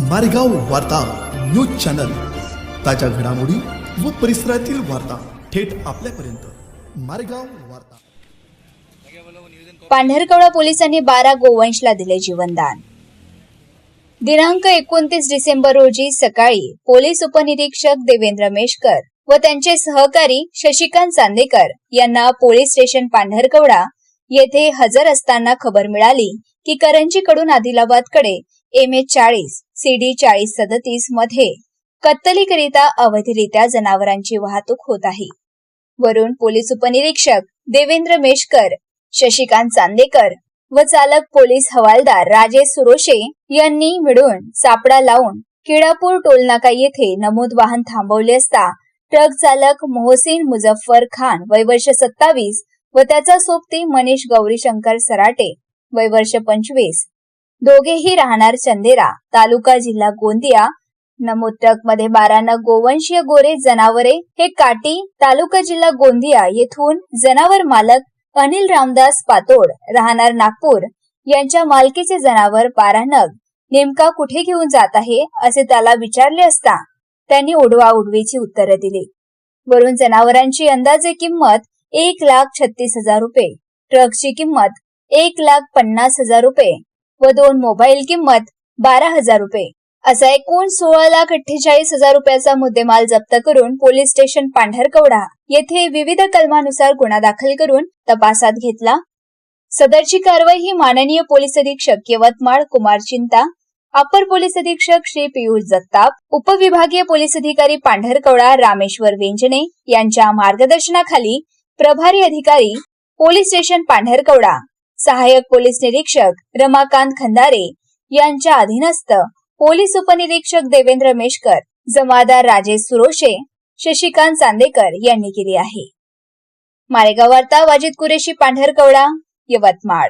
मारेगाव वार्ता news channel. ताज्या घडामोडी व परिसरातील वार्ता थेट आपल्यापर्यंत. मारेगाव वार्ता. पांढरकवडा पोलिसांनी बारा गोवंशला दिले जीवनदान. दिनांक एकोणतीस डिसेंबर रोजी सकाळी पोलीस उपनिरीक्षक देवेंद्र मेशकर व त्यांचे सहकारी शशिकांत चांदेकर यांना पोलीस स्टेशन पांढरकवडा येथे हजर असताना खबर मिळाली की करंजीकडून आदिलाबादकडे एम ए चाळीस सीडी चाळीस सदतीसमध्ये कत्तलीकरिता अवैधरित्या जनावरांची वाहतूक होत आहे. वरून पोलीस उपनिरीक्षक देवेंद्र मेशकर शशिकांत चांदेकर व चालक पोलीस हवालदार राजेश सुरोशे यांनी मिळून सापडा लावून किडापूर टोलनाका येथे नमूद वाहन थांबवले असता ट्रक चालक मोहसिन मुझफ्फर खान वय वर्ष सत्तावीस व त्याचा सोबती मनीष गौरीशंकर सराटे वय वर्ष पंचवीस दोघेही राहणार चंदेरा तालुका जिल्हा गोंदिया. नमूद ट्रकमध्ये बारानग गोवंशीय गोरे जनावरे हे काटी तालुका जिल्हा गोंदिया येथून जनावर मालक अनिल रामदास पातोड राहणार नागपूर. यांच्या मालकीचे जनावर बारानग. नेमका कुठे घेऊन जात आहे असे त्याला विचारले असता त्यांनी उडवा उडवीची उत्तरं दिली. वरून जनावरांची अंदाजे किंमत एक लाख छत्तीस हजार रुपये. ट्रकची किंमत एक लाख पन्नास हजार रुपये. व दोन मोबाईल किंमत बारा हजार रुपये. असा एकूण सोळा लाख अठ्ठेचाळीस हजार रुपयाचा मुद्देमाल जप्त करून पोलीस स्टेशन पांढरकवडा येथे विविध कलमानुसार गुन्हा दाखल करून तपासात घेतला. सदरची कारवाई ही माननीय पोलीस अधीक्षक यवतमाळ कुमार चिंता अपर पोलीस अधीक्षक श्री पियुष जगताप उपविभागीय पोलीस अधिकारी पांढरकवडा रामेश्वर वेंजणे यांच्या मार्गदर्शनाखाली प्रभारी अधिकारी पोलीस स्टेशन पांढरकवडा सहाय्यक पोलीस निरीक्षक रमाकांत खंदारे यांच्या अधीनस्थ पोलीस उपनिरीक्षक देवेंद्र मेशकर जमादार राजेश सुरोशे शशिकांत चांदेकर यांनी केली आहे. मारेगाव वार्ता वाजिद कुरेशी पांढरकवडा यवतमाळ.